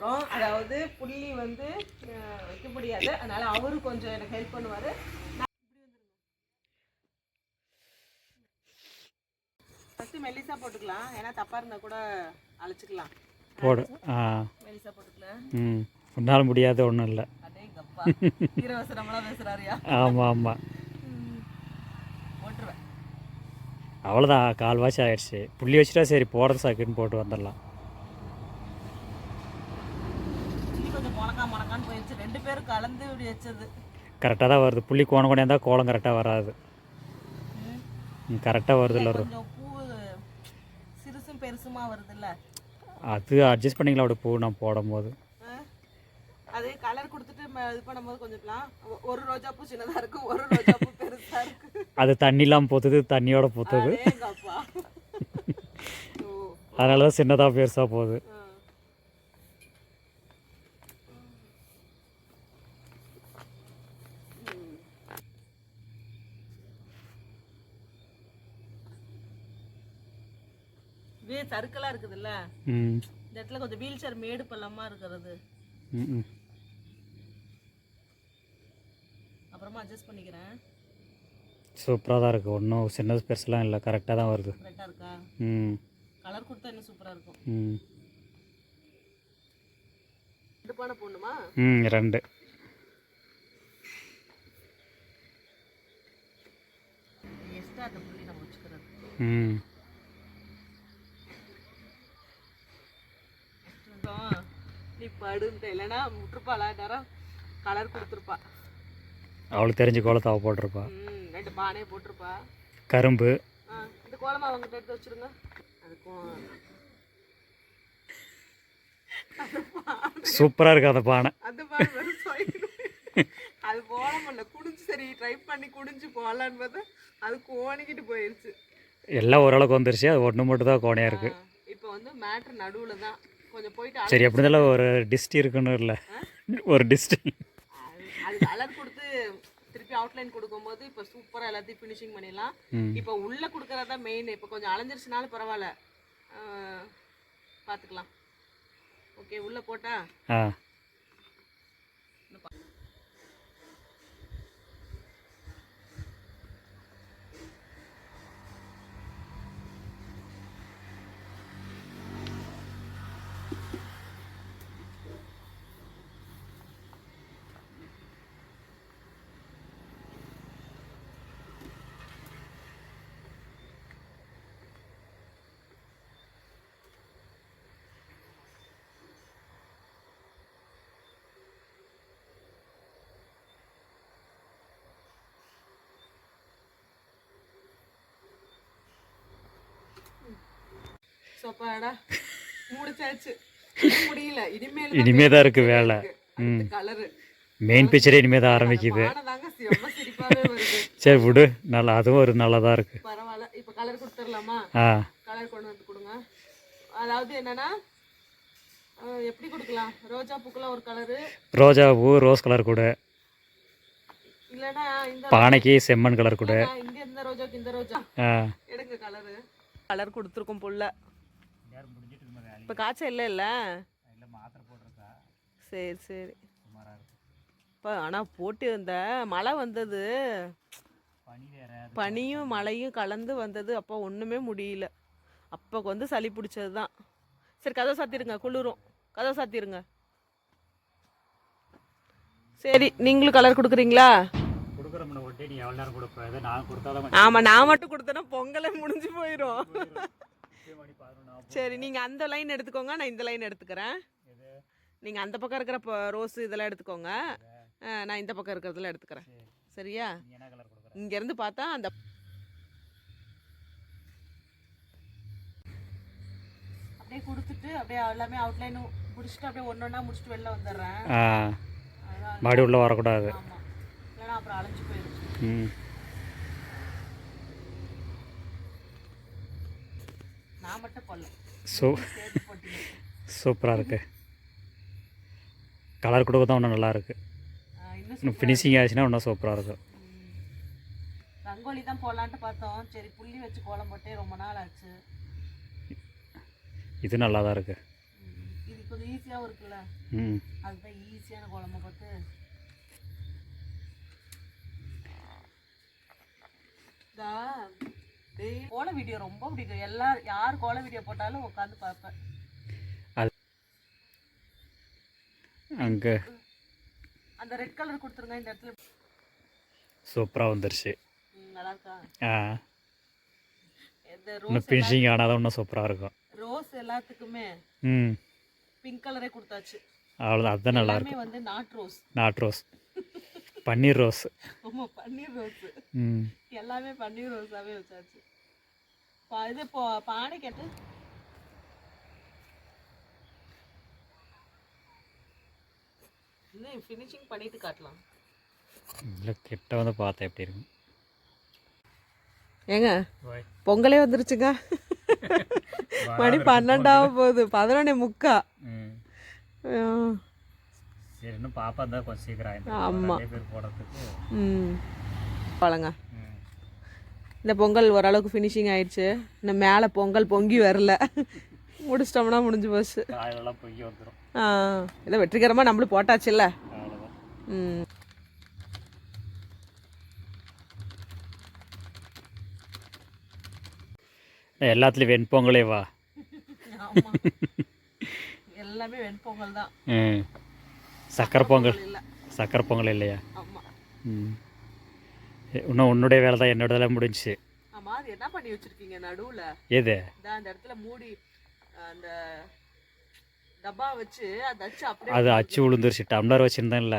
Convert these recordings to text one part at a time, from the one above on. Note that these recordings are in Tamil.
போடுறோம் அதாவது புள்ளி வந்து வைக்க முடியாது. அதனால அவரு கொஞ்சம் எனக்கு ஹெல்ப் பண்ணுவாரு. ஃபஸ்ட்டு மெல்லிசா போட்டுக்கலாம். ஏன்னா தப்பா இருந்தா கூட அழைச்சிக்கலாம். போடு. மெல்லிசா போட்டுக்கலாம். ம். உன்னால் முடியாத ஒன்றும் இல்லை. ஆமாம் ஆமாம் அவ்வளோதான் கால்வாசி ஆயிடுச்சு. புள்ளி வச்சுட்டா சரி போடுறது சாக்குன்னு போட்டு வந்துடலாம் இன்னும் கொஞ்சம் முழக்கா போயிடுச்சு ரெண்டு பேரும் கலந்து இப்படி வச்சது. கரெக்டாக தான் வருது. புள்ளி கோண கோணையாக இருந்தால் கோலம் கரெக்டாக வராது. கரெக்டாக வருது இல்லை கொஞ்சம் பூ சிறுசும் பெருசுமா வருதுல்ல? அது அட்ஜஸ்ட் பண்ணிக்கலாம் அப்படி பூ நான் போடும்போது? அது கலர் கொடுத்துட்டு இது பண்ணும்போது கொஞ்சம் ஒரு ரோஜா பூ சின்னதா இருக்கு ஒரு ரோஜா பூ பெருசா இருக்கு அது தண்ணிலாம் பூத்துது தண்ணியோட பூத்துது. அதனால தான் சின்னதாக பெருசாக போகுது ஆ. ம். இதே சறுக்கலா இருக்குதுல்ல? ம். இந்த இடத்துல கொஞ்சம் வீல் சேர் மேடு பள்ளமா இருக்கிறது. அப்புறமா அட்ஜஸ்ட் பண்ணிக்கிறேன். சூப்பராக தான் இருக்குது ஒன்றும் சின்னது பெருசுலாம் இல்லை. கரெக்டாக தான் வருது. கரெக்டாக இருக்கா? ம். கலர் கொடுத்தா இன்னும் சூப்பராக இருக்கும். ம். ரெண்டு பானை போடணுமா? ம் ரெண்டு. எக்ஸ்ட்ரா அந்த புள்ளி நம்ம வச்சுக்கிறது. ம். இருந்தோம். நீ படுன்ட்டு. இல்லைன்னா விட்டுருப்பாளா? நேரம் கலர் கொடுத்துருப்பா. அவளுக்கு தெரிஞ்ச கோலத்தை அவள் போட்டிருப்பா. ம் ரெண்டு பானையை போட்டிருப்பா. கரும்பு. ஆ இந்த கோலமா அவங்ககிட்ட எடுத்து வச்சிருங்க. அதுக்கும் சூப்பராக இருக்குது அந்த பானை. அந்த பானை வெறும் சொயிடும். அது போட முடியல. குடிஞ்சு சரி ட்ரை பண்ணி குடிஞ்சு போகலான்னு பார்த்தா அது கோணிக்கிட்டு போயிடுச்சு எல்லாம் ஓரளவுக்கு வந்துருச்சு. அது ஒன்று மட்டும் தான் கோணையாக இருக்குது இப்போ வந்து மேட்ரு நடுவுல தான் கொஞ்சம் போயிட்டு சரி எப்படி இருந்தாலும் ஒரு டிஸ்ட் இருக்குன்னு இல்லை. ஒரு டிஸ்ட் அது- கலர் கொடுத்து திருப்பி அவுட்லைன் கொடுக்கும்போது இப்போ சூப்பராக எல்லாத்தையும் ஃபினிஷிங் பண்ணிடலாம். இப்போ உள்ள கொடுக்கறது தான் மெயின் இப்போ கொஞ்சம் அலைஞ்சிருச்சுனாலும் பரவாயில்ல. பார்த்துக்கலாம் ஓகே உள்ள போட்டா ஆ சோப்பாடா. முடிச்சாச்சு. முடியல. இனிமேல் இனிமே தான் இருக்குது வேலை. ம். கலரு மெயின் பிக்சரே இனிமேல் தான் ஆரம்பிக்குது. சரி விடு. நல்லா அதுவும் ஒரு நல்லதாக இருக்குது பரவாயில்ல. இப்போ கலர் கொடுத்துடலாமா? ஆ. கலர் கொண்டு வந்து கொடுங்க. அதாவது என்னன்னா எப்படி கொடுக்கலாம்? ரோஜா பூக்கெல்லாம் ஒரு கலரு ரோஜா பூ ரோஸ் கலர் கூட. இல்லைன்னா இந்த பானைக்கு செம்மண் கலர் கூட. இங்க இந்த ரோஜாக்கு இந்த ரோஜா. ஆ. எடுங்க கலரு கலர் கொடுத்துருக்கோம் புள்ள இப்போ காய்ச்சல் இல்லை இல்லை? மாத்திரை போட்டிருக்கா. சரி சரி. சுமாராக இப்போ ஆனால் போட்டு இந்த மழை வந்தது. பனி வேற பனியும் மழையும் கலந்து வந்தது. அப்போ ஒன்றுமே முடியல. அப்போ வந்து சளி பிடிச்சது தான் சரி கதவை சாத்திருங்க குளிரும். கதவை சாத்திருங்க. சரி நீங்களும் கலர் கொடுக்குறீங்களா? ஆமாம் நான் மட்டும் கொடுத்தேன்னா பொங்கலே முடிஞ்சு போயிடும் சரி நீங்கள் அந்த லைன் எடுத்துக்கோங்க நான் இந்த லைன் எடுத்துக்கிறேன். நீங்கள் அந்த பக்கம் இருக்கிற ரோஸ் இதெல்லாம் எடுத்துக்கோங்க. நான் இந்த பக்கம் இருக்கிறதெல்லாம் எடுத்துக்கிறேன். சரியா? என்ன கலர் கொடுக்குற? இங்கேருந்து பார்த்தா அந்த அப்படியே கொடுத்துட்டு அப்படியே எல்லாமே அவுட்லைன் முடிச்சுட்டு அப்படியே ஒன்று ஒன்றா முடிச்சுட்டு வெளில வந்துடுறேன். மாடி உள்ளே வரக்கூடாது. ஆமாம் இல்லைன்னா அப்புறம் அலைஞ்சு போயிடுச்சு போட்டீங்க சூப்பராக இருக்குது கலர் கொடுக்க தான் இன்னும் நல்லா இருக்கு. ஆ, இன்னும் ஃபினிஷிங் ஆச்சுன்னா இன்னும் சூப்பராக இருக்கும். ரங்கோலி தான் போடலான்ட்டு பார்த்தோம். சரி புள்ளி வச்சு கோலம் போட்டே ரொம்ப நாள் ஆச்சு. இது நல்லா தான் இருக்குது. இது கொஞ்சம் ஈஸியாகவும் இருக்குல்ல? ம். அதுதான் ஈஸியான குழம்பு பார்த்து இதா, டெய்லி கோல வீடியோ ரொம்ப பிடிக்கும். எல்லா யார் கோல வீடியோ போட்டாலும் உட்காந்து பார்ப்பேன். அங்கே. அந்த ரெட் கலர் கொடுத்துருங்க இந்த இடத்துல. சூப்பராக வந்துருச்சு. நல்லா இருக்கா ஆ. இன்னும் ஃபினிஷிங் ஆனால் இன்னும் சூப்பராக இருக்கும். ரோஸ் எல்லாத்துக்குமே ம். பிங்க் கலரே கொடுத்தாச்சு. அவ்வளோதான் அதுதான் நல்லா இருக்கும். வந்து நாட் ரோஸ் நாட் ரோஸ் பன்னீர் ரோஸ். ஆமா பன்னீர் ரோஸ். ம். எல்லாமே பன்னீர் ரோஸாவே வச்சாச்சு. பா- இது இப்போ பானை கேட்டு. இன்னும் ஃபினிஷிங் பண்ணிட்டு காட்டலாம். இல்லை கிட்ட வந்து பார்த்தேன் எப்படி இருக்கும்? ஏங்க பொங்கலே வந்துருச்சுங்க. மணி பன்னெண்டாக போகுது. பதினொன்னே முக்கா. ம். சரி இன்னும் பாப்பா இருந்தால் கொஞ்சம் சீக்கிரம் ஆமா. நிறைய பேர் போடுறதுக்கு ம். பழங்க ம். இந்த பொங்கல் ஓரளவுக்கு ஃபினிஷிங் ஆயிடுச்சு. இன்னும் மேலே பொங்கல் பொங்கி வரல. முடிச்சிட்டோம்னா முடிஞ்சு போச்சு. காயெல்லாம் பொங்கி வந்துடும் ஆ இதை வெற்றிகரமாக நம்மளும் போட்டாச்சுல்ல? ம். எல்லாத்துலேயும் வெண்பொங்கலே வா. ஆமா. எல்லாமே வெண்பொங்கல் தான். ம். சக்கரை பொங்கல். இல்லை. சக்கரை பொங்கல் இல்லையா? ம். இன்னும் உன்னுடைய வேலை தான் என்னோடதெல்லாம் முடிஞ்சுச்சு. ஆமா அது என்ன பண்ணி வச்சிருக்கீங்க நடுவுல? எது? அந்த இடத்துல மூடி அந்த டப்பா வச்சு அதை அச்சு அப்படியே அது அச்சு விழுந்துருச்சு டம்ளர் வச்சுருந்தேன்ல.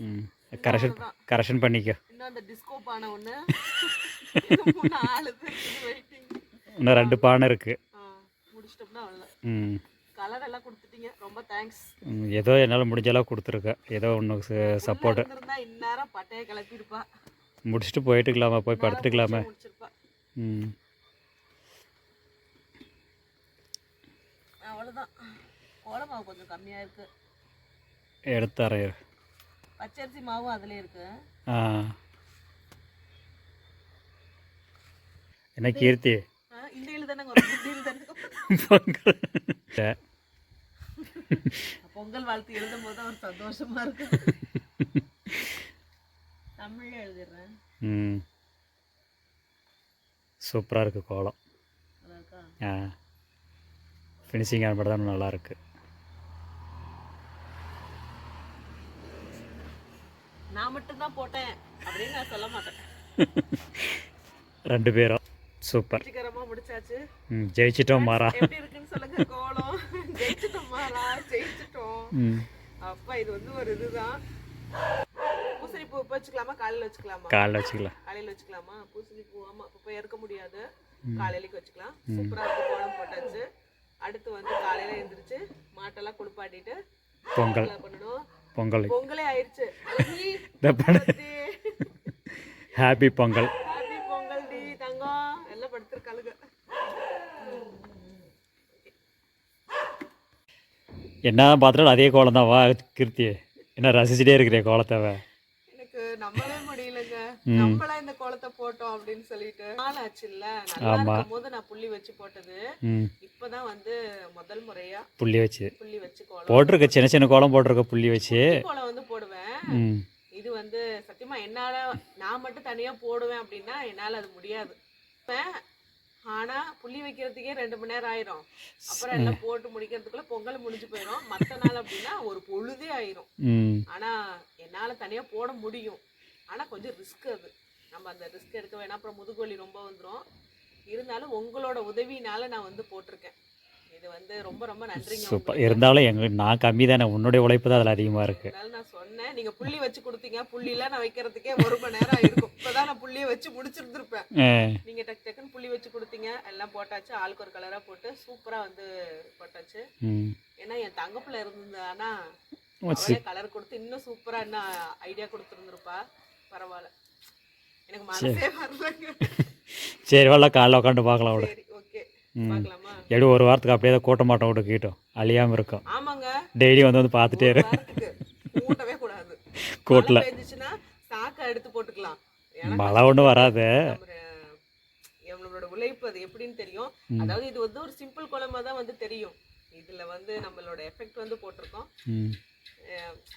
ம். கரெக்ஷன் கரெக்ஷன் பண்ணிக்கோ. இன்னும் அந்த டிஸ்கோ பானை வெயிட்டிங் இன்னும் ரெண்டு பானை இருக்குது முடிச்சிட்டோம்னா ம். கலர் எல்லாம் ரொம்ப தேங்க்ஸ் ஏதோ என்னால் முடிஞ்ச அளவு கொடுத்துருக்கேன் ஏதோ ஒன்று சப்போர்ட்டு இந்நேரம் பட்டையை கிளப்பியிருப்பா. முடிச்சுட்டு போயிட்டுக்கலாமா போய் முடிச்சிருப்பா. ம். அவ்வளோதான் கோல மாவு கொஞ்சம் கம்மியா இருக்கு. எடுத்து அரையிரு பச்சரிசி மாவும் அதுலயே இருக்கு. ஆ. என்ன கீர்த்தி? இந்த தானே ஒரு குட்டி இழு தானே பொங்கல் வாழ்த்து எழுதும் போது ஒரு சந்தோஷமா இருக்கு தமிழ்ல எழுதிடுறேன். ம். சூப்பராக இருக்குது கோலம். நல்லா இருக்கா ஆ. ஃபினிஷிங் ஆன தான் நல்லா இருக்கு நான் மட்டும்தான் போட்டேன் அப்படின்னு நான் சொல்ல மாட்டேன். ரெண்டு பேரும். சூப்பர். ஜெயிச்சிட்டோம் மாறா. எப்படி இருக்குன்னு சொல்லுங்க கோலம். ஜெயிச்சிட்டோம் ஜெயிச்சிட்டோம். அப்பா இது வந்து ஒரு இதுதான். பூசணி பூ வச்சுக்கலாமா காலையில வச்சுக்கலாமா? வச்சுக்கலாம். காலையில வச்சுக்கலாமா? பூசணி பூ ஆமா இப்போ இருக்க முடியாது. காலையிலக்கு வச்சுக்கலாம். சூப்பரா இருக்கு கோலம் போட்டாச்சு. அடுத்து வந்து காலையில எழுந்திரிச்சு மாட்டெல்லாம் குளிப்பாட்டிட்டு பொங்கல். பண்ணணும். பொங்கல். பொங்கலே ஆயிடுச்சு. ஹாப்பி பொங்கல். என்ன பார்த்தாலும் அதே கோலம் தான். வா கீர்த்தி. என்ன ரசிச்சுட்டே இருக்கிறே கோலத்தை எனக்கு நம்பவே முடியலங்க. நம்மளா இந்த கோலத்தை போட்டோம் அப்படின்னு சொல்லிட்டு. நாள் ஆச்சுல்ல நல்லா இருக்கும் போது நான் புள்ளி வச்சு போட்டது. இப்பதான் வந்து முதல் முறையா புள்ளி வச்சு. புள்ளி வச்சு கோலம். போட்டிருக்க சின்ன சின்ன கோலம் போட்டிருக்க புள்ளி வச்சு. கோலம் வந்து போடுவேன். இது வந்து சத்தியமா என்னால நான் மட்டும் தனியா போடுவேன் அப்படின்னா என்னால அது முடியாது. ஆனா புள்ளி வைக்கிறதுக்கே ரெண்டு மணி நேரம் ஆயிரும். அப்புறம் எல்லாம் போட்டு முடிக்கிறதுக்குள்ள பொங்கல் முடிஞ்சு போயிடும் மத்த நாள் அப்படின்னா ஒரு பொழுதே ஆயிரும். ஆனா என்னால தனியா போட முடியும். ஆனா கொஞ்சம் ரிஸ்க் அது. நம்ம அந்த ரிஸ்க் எடுக்க வேணாம். அப்புறம் முதுகுவலி ரொம்ப வந்துரும். இருந்தாலும் உங்களோட உதவினால நான் வந்து போட்டிருக்கேன். இது வந்து ரொம்ப ரொம்ப நன்றிங்க இருந்தாலும் எங்களுக்கு நான் கம்மி தானே உன்னுடைய உழைப்பு தான் அதில் அதிகமாக இருக்குது நான் நீங்க புள்ளி வச்சு கொடுத்தீங்க. புள்ளிலாம் நான் வைக்கிறதுக்கே ஒரு மணி நேரம் ஆயிருக்கும். இப்பதான் நான் புள்ளியை வச்சு முடிச்சிருந்திருப்பேன். நீங்க டக்கு டக்குன்னு புள்ளி வச்சு கொடுத்தீங்க. எல்லாம் போட்டாச்சு. ஆளுக்கு ஒரு கலரா போட்டு சூப்பரா வந்து போட்டாச்சு. ஏன்னா என் தங்கப்புல இருந்ததுன்னா அவளே கலர் கொடுத்து இன்னும் சூப்பரா என்ன ஐடியா கொடுத்துருந்துருப்பா. பரவாயில்ல. எனக்கு மனசே வரலங்க. சரி வரல காலைல உட்காந்து பார்க்கலாம் விட. எப்படி ஒரு வாரத்துக்கு அப்படியே கூட்ட மாட்டோம் விட்டு கீட்டும். அழியாமல் இருக்கும். ஆமாங்க. டெய்லி வந்து வந்து பார்த்துட்டே இரு. கோட்டில் சாக்கை எடுத்து போட்டுக்கலாம். மழை ஒன்றும் வராது. நம்மளோட உழைப்பு அது எப்படின்னு தெரியும். அதாவது இது வந்து ஒரு சிம்பிள் குழம்பா தான் வந்து தெரியும். இதுல வந்து நம்மளோட எஃபெக்ட் வந்து போட்டிருக்கோம்.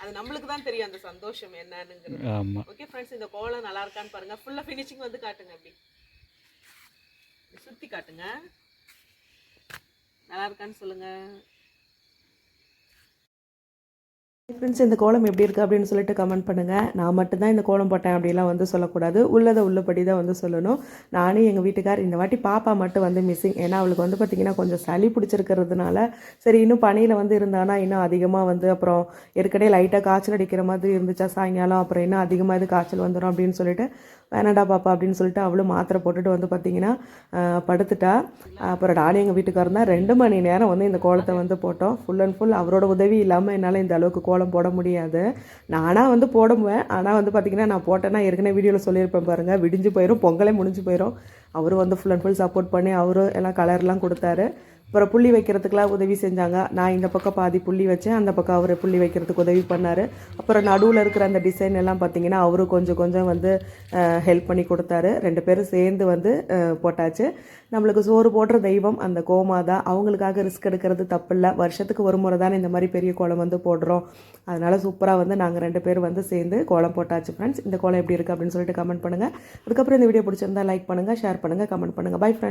அது நம்மளுக்கு தான் தெரியும் அந்த சந்தோஷம் என்னன்னுங்கிறது. ஓகே ஃப்ரெண்ட்ஸ் இந்த கோலம் நல்லா இருக்கான்னு பாருங்க. ஃபுல்லா ஃபினிஷிங் வந்து காட்டுங்க அப்படி. சுத்தி காட்டுங்க. நல்லா இருக்கான்னு சொல்லுங்க. ஃப்ரெண்ட்ஸ் இந்த கோலம் எப்படி இருக்குது அப்படின்னு சொல்லிட்டு கமெண்ட் பண்ணுங்கள் நான் மட்டும்தான் இந்த கோலம் போட்டேன் அப்படிலாம் வந்து சொல்லக்கூடாது. உள்ளதை உள்ளபடி தான் வந்து சொல்லணும். நானும் எங்கள் வீட்டுக்கார் இந்த வாட்டி பாப்பா மட்டும் வந்து மிஸ்ஸிங் ஏன்னா அவளுக்கு வந்து பார்த்திங்கன்னா கொஞ்சம் சளி பிடிச்சிருக்கிறதுனால சரி இன்னும் பனியில் வந்து இருந்தானா இன்னும் அதிகமாக வந்து அப்புறம் ஏற்கனவே லைட்டாக காய்ச்சல் அடிக்கிற மாதிரி இருந்துச்சா சாயங்காலம் அப்புறம் இன்னும் அதிகமாக இது காய்ச்சல் வந்துடும் அப்படின்னு சொல்லிட்டு வேணாடா பாப்பா அப்படின்னு சொல்லிட்டு அவளும் மாத்திரை போட்டுட்டு வந்து பார்த்திங்கன்னா படுத்துட்டா. அப்புறம் நானும் எங்கள் வீட்டுக்காரர் தான் ரெண்டு மணி நேரம் வந்து இந்த கோலத்தை வந்து போட்டோம். ஃபுல் அண்ட் ஃபுல் அவரோட உதவி இல்லாமல் என்னால் இந்த அளவுக்கு கோலம் போட முடியாது. நானாக வந்து போடுவேன். ஆனால் வந்து பார்த்திங்கன்னா நான் போட்டேன்னா ஏற்கனவே வீடியோவில் சொல்லியிருப்பேன் பாருங்கள் விடிஞ்சு போயிடும் பொங்கலே முடிஞ்சு போயிடும் அவரும் வந்து ஃபுல் அண்ட் ஃபுல் சப்போர்ட் பண்ணி அவரும் எல்லாம் கலர்லாம் கொடுத்தாரு. அப்புறம் புள்ளி வைக்கிறதுக்கெலாம் உதவி செஞ்சாங்க. நான் இந்த பக்கம் பாதி புள்ளி வச்சேன். அந்த பக்கம் அவர் புள்ளி வைக்கிறதுக்கு உதவி பண்ணார். அப்புறம் நடுவில் இருக்கிற அந்த டிசைன் எல்லாம் பார்த்தீங்கன்னா அவரும் கொஞ்சம் கொஞ்சம் வந்து ஹெல்ப் பண்ணி கொடுத்தாரு. ரெண்டு பேரும் சேர்ந்து வந்து போட்டாச்சு. நம்மளுக்கு சோறு போடுற தெய்வம் அந்த கோமாதா அவங்களுக்காக ரிஸ்க் எடுக்கிறது தப்பில்லை. வருஷத்துக்கு ஒரு முறை தானே இந்த மாதிரி பெரிய கோலம் வந்து போடுறோம். அதனால் சூப்பராக வந்து நாங்கள் ரெண்டு பேரும் வந்து சேர்ந்து கோலம் போட்டாச்சு ஃப்ரெண்ட்ஸ் இந்த கோலம் எப்படி இருக்குது அப்படின்னு சொல்லிட்டு கமெண்ட் பண்ணுங்கள் அதுக்கப்புறம் இந்த வீடியோ பிடிச்சிருந்தா லைக் பண்ணுங்கள் ஷேர் பண்ணுங்கள் கமெண்ட் பண்ணுங்கள் பை ஃப்ரெண்ட்ஸ்